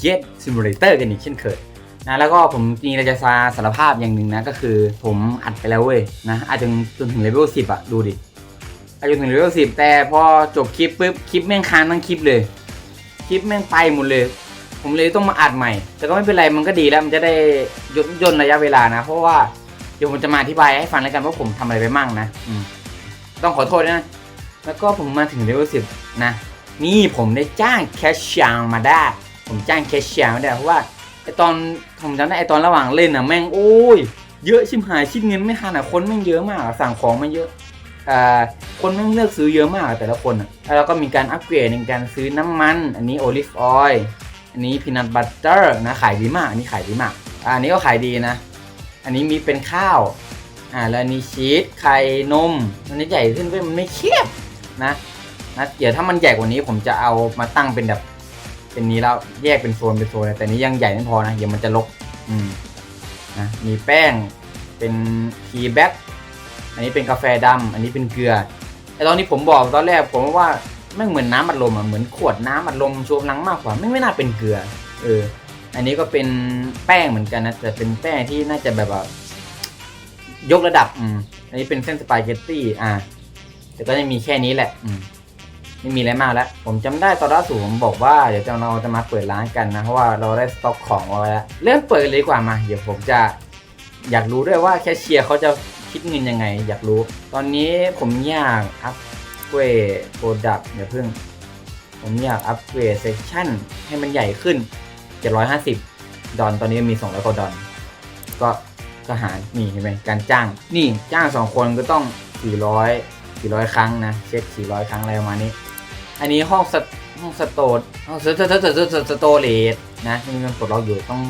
เกตซิมูเลเตอร์กันอีกเช่นเคยนะแล้วก็ผมมีอะไรจะสาสารภาพอย่างหนึ่งนะ ก็คือผมอัดไปแล้วเว้ยนะอาจจนจนถึงเลเวลสิบอะดูดิอาจจนถึงเลเวลสิบแต่พอจบคลิปปุ๊บคลิปแม่งค้างทั้งคลิปเลย คลิปแม่งไปหมดเลย ผมเลยต้องมาอัดใหม่ แต่ก็ไม่เป็นไรมันก็ดีแล้วมันจะได้ย่นย่นระยะเวลานะ เพราะว่าเดี๋ยวผมจะมาอธิบายให้ฟังแล้วกันว่าผมทำอะไรไปมั่งนะอืต้องขอโทษนะแล้วก็ผมมาถึงเลเวลสิบนะนี่ผมได้จ้างแคชชียร์มาได้ ผมจ้างแคชเชียร์มาได้เพราะว่าไอตอนผมจำได้ไอตอนระหว่างเล่นอะแม่งโอ้ยเยอะชิมหายชิดเงินไม่ทันอะคนแม่งเยอะมากอะสั่งของมาเยอะอ่าคนแม่งเลือกซื้อเยอะมากอะแต่ละคนอะแล้วก็มีการอัปเกรดในการซื้อน้ำมัน อันนี้โอลิฟออยล์อันนี้พีนัทบัตเตอร์นะขายดีมากอันนี้ขายดีมากอันนี้ก็ขายดีนะ อันนี้มีเป็นข้าวอ่าแล้วนนี้ชีสไข่นมอันนี้ใหญ่ขึ้นเว้ยมันไม่เคียบนะนะเดี๋ยวถ้ามันใหญ่กว่านี้ผมจะเอามาตั้งเป็นแบบ เป็นนี้แล้วแยกเป็นโซนเป็นโซนเลยแต่นี้ยังใหญ่ไม่พอนะเดี๋ยวมันจะลกอืมนะมีแป้งเป็นทีแบ็กอันนี้เป็นกาแฟดำอันนี้เป็นเกลือไอตอนนี้ผมบอกตอนแรกผมว่าแม่เหมือนน้ำอัดลมอะเหมือนขวดน้ำอัดลมชว์พลังมากกว่าไม่ไม่น่าเป็นเกลือ เออ อันนี้ก็เป็นแป้งเหมือนกันนะแต่เป็นแป้งที่น่าจะแบบว่ายกระดับอืมอันนี้เป็นเส้นสปาเกตตี้อ่าแต่ก็ยังมีแค่นี้แหละ อืม ไม่มีอะไรมากแล้ว ผมจำได้ตอนล่าสุดผมบอกว่าเดี๋ยวเราจะมาเปิดร้านกันนะเพราะว่าเราได้สต็อกของเอาไว้แล้วเริ่มเปิดเลยดีกว่ามา เดี๋ยวผมจะอยากรู้ด้วยว่าแคชเชียร์เขาจะคิดเงินยังไง อยากรู้ ตอนนี้ผมอยากอัพเกรดโปรดักต์เดี๋ยวเพิ่ง ผมอยากอัพเกรดเซสชั่นให้มันใหญ่ขึ้น 750 ดอลตอนนี้มี 200กว่าดอลก็ก็หารนี่เห็นไหมการจ้าง นี่จ้าง 2 คนก็ต้อง 400 400 ครั้งนะ เช็ค 400 ครั้งอะไรประมาณนี้ อันนี้ห้องสตห้องสโตห้องสโตสโตสโตเลสนะที่มันปลดล็อกอยู่ต้อง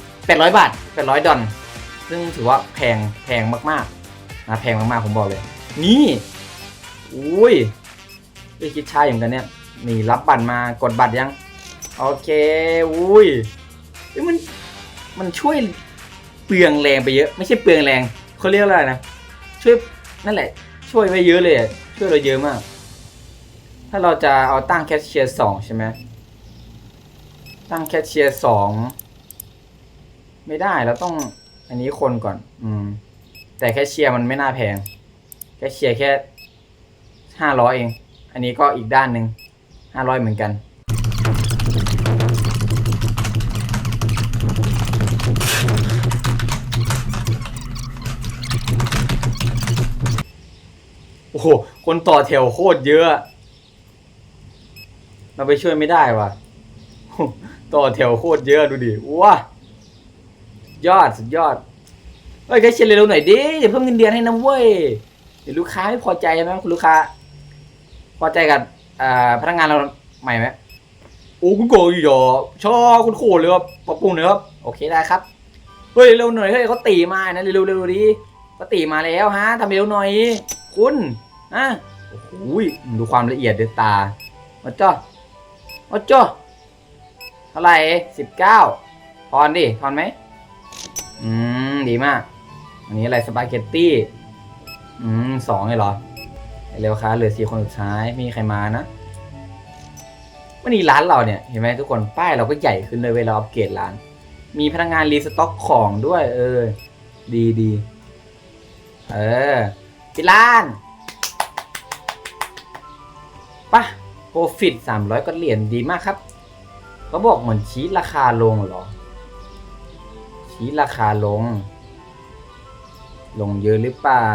800บาท800ดอลซึ่งถือว่าแพงแพงมากๆนะแพงมากๆผมบอกเลย นี่อุ้ยไม่คิดช้าอย่างกันเนี่ยนี่รับบัตรมากดบัตรยัง โอเคอุ้ยมันมันช่วยเปลืองแรงไปเยอะ ไม่ใช่เปลืองแรงเขาเรียกอะไรนะช่วยนั่นแหละ ช่วยไปเยอะเลยช่วยเราเยอะมาก ถ้าเราจะเอาตั้งแคชเชียร์สองใช่ไหมตั้งแคชเชียร์สองไม่ได้เราต้องอันนี้คนก่อน อืม แต่แคชเชียร์มันไม่น่าแพง แคชเชียร์แค่ห้าร้อยเอง อันนี้ก็อีกด้านหนึ่งห้าร้อยเหมือนกันโอ้โห คนต่อแถวโคตรเยอะ เราไปช่วยไม่ได้ว่ะ ต่อแถวโคตรเยอะดูดิว้ายอดสุดยอดเฮ้ยแค่เชยร์เร็วๆหน่อยดิอย่าเพิ่มเงินเดือนให้นะเว้ยเดี๋ยวลูกค้าไม่พอใจใช่ไหมคุณลูกค้า พอใจกับพนักงานเราใหม่ไหมโอ้คุณโกอยู่หรอชอบคุณโคตรเลยครับปรับปรุงเลยครับโอเคได้ครับเฮ้ยเร็วหน่อยเฮ้ยเขาตีมานะเร็วๆเร็วๆดิเขาตีมาแล้วฮะทำเร็วหน่อย คุณอะโอ้โหดูความละเอียดเดตามาจ้า โอมาจ้อเท่าไหร่สิบเก้าทอนดิทอนไหมอืมดีมาก อันนี้อะไรสปาเกตตี้ อืมสองเลยเหรอเร็วครับเหลือสี่คนสุดท้ายม่มีใครมานะวันนี้ร้านเราเนี่ยเห็นไหมทุกคนป้ายเราก็ใหญ่ขึ้นเลยเวลาอัปเกรดร้าน มีพนักงานรีสต็อกของด้วย เออ ดีดีเออปิดร้านปะ โปรฟิตสามร้อยก็เหรียญดีมากครับเขาบอกเหมือนชี้ราคาลงเหรอ ชี้ราคาลง ลงเยอะหรือเปล่า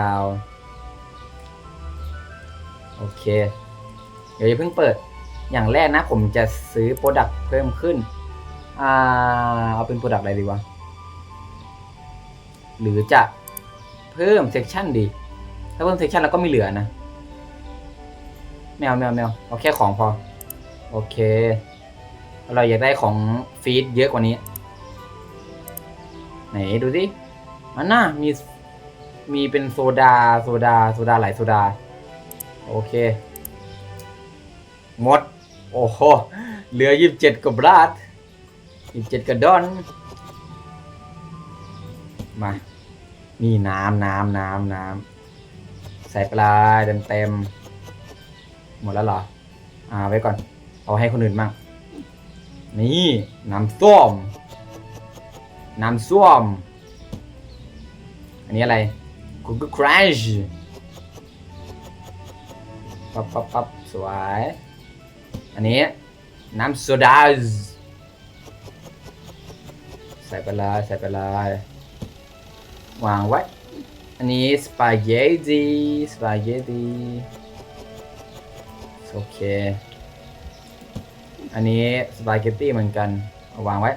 โอเค เดี๋ยวย่าเพิ่งเปิดอย่างแรกนะผมจะซื้อโปรดักต์เพิ่มขึ้น อ่า เอาเป็นโปรดักต์อะไรดีวะ หรือจะเพิ่มเซ c ชันดี ถ้าเพิ่มเซ c ชันแล้วก็ไม่เหลือนะ แมวแมวแมวเอาแค่ของพอ โอเค เราอยากได้ของฟีดเยอะกว่านี้ ไหนดูสิมันน่ามีมีเป็นโซดาโซดาโซดาหลายโซดา โอเคหมด โอ้โหเหลือยี่สิบเจ็ดกับบราทยี่สิบเจ็ดกับดอน มา นี่น้ำน้ำน้ำน้ำใส่ปลาเต็มเต็ม หมดแล้วเหรอ อ่าไว้ก่อน เอาให้คนอื่นมั่งนี่น้ำส้ม น้ำส้ม อันนี้อะไร Google Crash ปั๊บปั๊บปั๊บสวย อันนี้ น้ำโซดาใส่ไปเลยใส่ไปเลยวางไว้ อันนี้สปาเกตตีสปาเกตตี โอเค อันนี้สปาเกตตี้เหมือนกันเอาวางไว้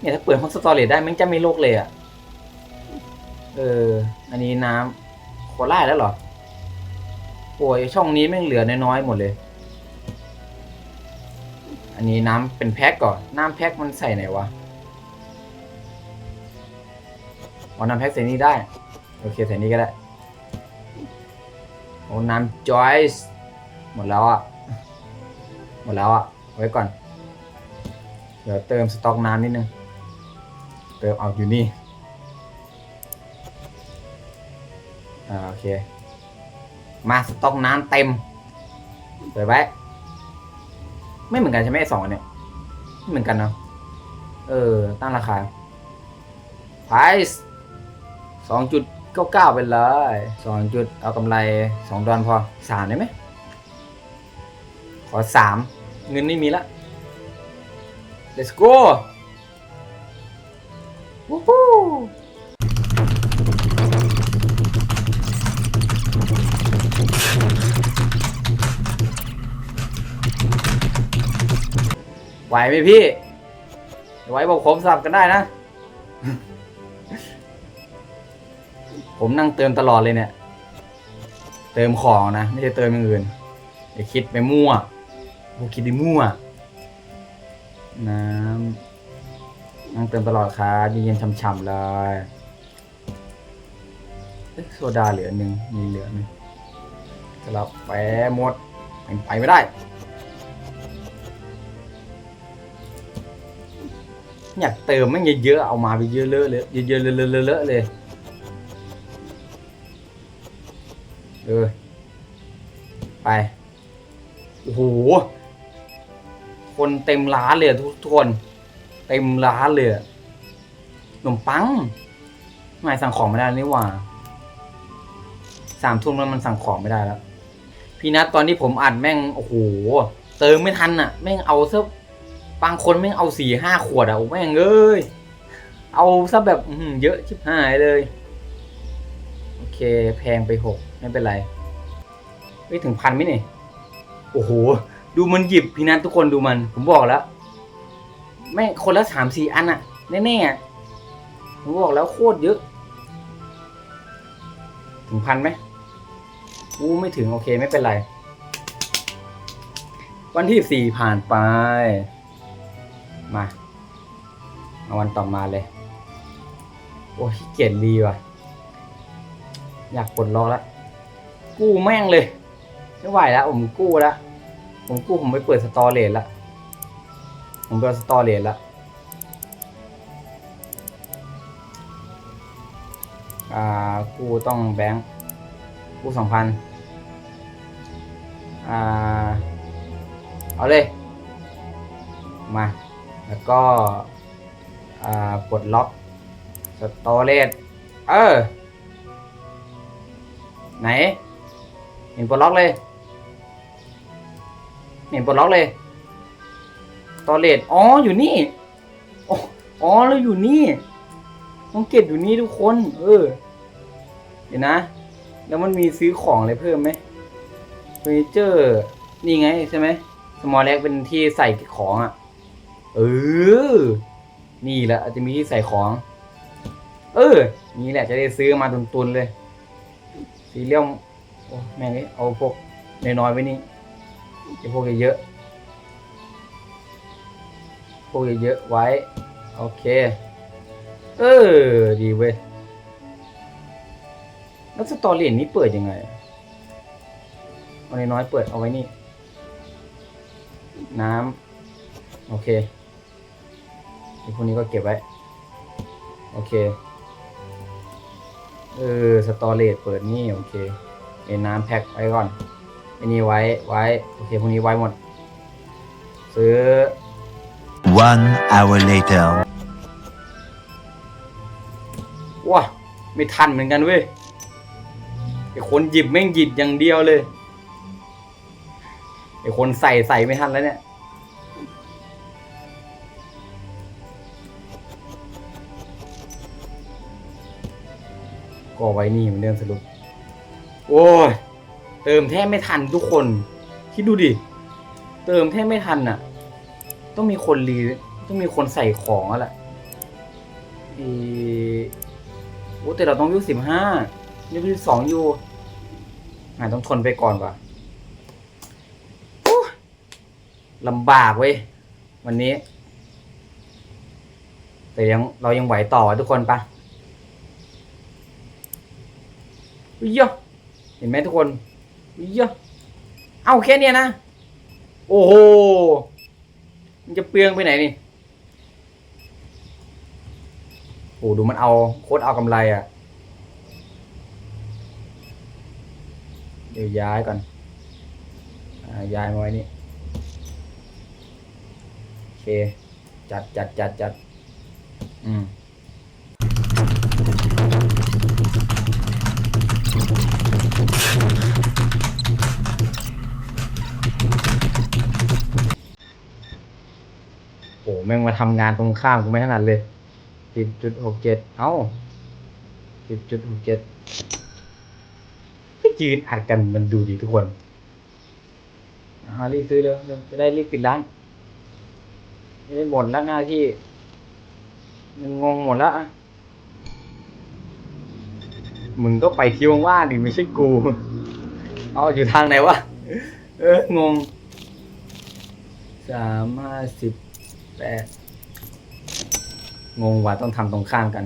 เนี่ยถ้าเปิดห้องสตอเรจได้มันจะไม่โลกเลยอะ เออ อันนี้น้ำโคล่าแล้วเหรอ โอ้ยช่องนี้แม่งเหลือน้อยๆหมดเลย อันนี้น้ำเป็นแพ็คก่อน น้ำแพ็คมันใส่ไหนวะอ๋อน้ำแพ็คใส่นี่ได้ โอเคใส่นี่ก็ได้ โอ้น้ำจอยส์หมดแล้วอะ หมดแล้วอะ ไว้ก่อน เดี๋ยวเติมสต็อกน้ำนิดนึง เติมเอาอยู่นี่ อ่าโอเค มาสต็อกน้ำเต็มเปิดไว้ ไม่เหมือนกันใช่ไหมสองอันเนี่ย ไม่เหมือนกันเนาะ เออ ตั้งราคา price สองจุด เก้าเก้าไปเลยสองจุดเอากำไรสองดอลพอสามได้ไหม ขอสามเงินไม่มีละ let's go วู้ฮู้ไหวไหมพี่ไหวบอกผมสลับกันได้นะ ผมนั่งเติมตลอดเลยเนี่ย เติมของนะ ไม่ใช่เติมอย่างอื่นอย่าคิดไปมั่วพวกคิดไปมั่ว น้ำนั่งเติมตลอดครับเย็นๆช่ำๆเลยโซดาเหลือหนึ่งมีเหลือไหมสลับแปหมดไปไม่ได้อยากเติมมันเยอะๆ เอามาไปเยอะเลอะเลยเยอะๆเลอะๆเลย เออ ไป โอ้โห คนเต็มร้านเลยทุกทุกคน เต็มร้านเลยขนมปังไม่สั่งของไม่ได้นี่หว่าสามทุ่มแล้วมันสั่งของไม่ได้แล้ว พี่นัทตอนที่ผมอัดแม่ง โอ้โห เติมไม่ทันอะแม่งเอาซะบางคนแม่งเอาสี่ห้าขวดอะโอ้แม่งเอ้ย เอาซะแบบเยอะชิบหายเลย โอเค แพงไปหก ไม่เป็นไรไม่ถึงพันไหมเนี่ยโอ้โห ดูมันหยิบพี่นัททุกคนดูมัน ผมบอกแล้วแม่งคนละสามสี่อันอะแน่ๆอะผมบอกแล้วโคตรเยอะ ถึงพันไหมอู้ไม่ถึงโอเคไม่เป็นไร วันที่สี่ผ่านไป มาเอาวันต่อมาเลย โอ้ยขี้เกียจรีว่ะ อยากปลดล็อกแล้ว กู้แม่งเลยไม่ไหวแล้วผมกู้แล้วผมกู้ผมไปเปิดสตอเรจแล้วผมเปิดสตอเรจแล้วอ่ากู้ต้องแบงค์กู้สองพันอ่าเอาเลย มา แล้วก็อ่าปลดล็อกสตอเรจเออไหน เห็นปลดล็อกเลยเห็นปลดล็อกเลยตอเรจอ๋ออยู่นี่อ๋ออแล้วอยู่นี่ต้องเก็บอยู่นี่ทุกคน เออ เดี๋ยวนะ แล้วมันมีซื้อของอะไรเพิ่มไหมเฟอร์นิเจอร์นี่ไงใช่ไหมสมอลเล็กเป็นที่ใส่ของอะ เออ นี่แหละอาจจะมีที่ใส่ของ เออ นี่แหละจะได้ซื้อมาตุนๆเลย สีเลี่ยม โอ้แม่งเอ้ยเอาพวกน้อยๆไว้นี่ไอ้พวกเยอะๆพวกเยอะๆไว้ โอเค เออ ดีเว้ย แล้วสตอรี่นี้เปิดยังไง เอาน้อยๆเปิดเอาไว้นี่ น้ำ โอเคไอ้พวกนี้ก็เก็บไว้ โอเค เออ สตอเรจเปิดนี่ โอเค ไอ้น้ำแพ็คไว้ก่อนไอ้นี่ไว้ไว้โอเคพวกนี้ไว้หมดสซื้อ One hour later. ว้าไม่ทันเหมือนกันเว้ยไอคนหยิบแม่งหยิบอย่างเดียวเลยไอคนใส่ใส่ไม่ทันแล้วเนี่ยก็ไว้นี่เหมือนเดิมสรุป โอ้ยเติมแทบไม่ทันทุกคน คิดดูดิ เติมแทบไม่ทันอะ ต้องมีคนรีต้องมีคนใส่ของแล้วแหละอีโอ้แต่เราต้องวิวสิบห้านี่วิวสองอยู่อ่าต้องทนไปก่อนว่ะลำบากเว้ย วันนี้ แต่ยังเรายังไหวต่อทุกคนปะวิยะ เห็นไหมทุกคนวิยะเอาแค่เนี้ยนะ โอ้โห มันจะเปลืองไปไหนนี่ โอ้ดูมันเอาโคตรเอากำไรอะ เดี๋ยวย้ายก่อนอย้ายมาไว้นี่ โอเค จัดจัดจัดจัดอืม ม่งมาทำงานตรงข้ามกูไม่ถนัดเลยสิบจุดหกเจ็ดเอ้าสิบจุดหกเจ็ดยืนอัดกันมันดูดีทุกคนอ่ารีบซื้อเร็วจะได้รีบปิดร้านจะได้หมดแล้วหน้าที่มันงงหมดแล้วอะมึงก็ไปที่ว่างๆดิไม่ใช่กู เอาอยู่ทางไหนวะ เอองงสามห้าสิบ แต่งงว่าต้องทำตรงข้ามกัน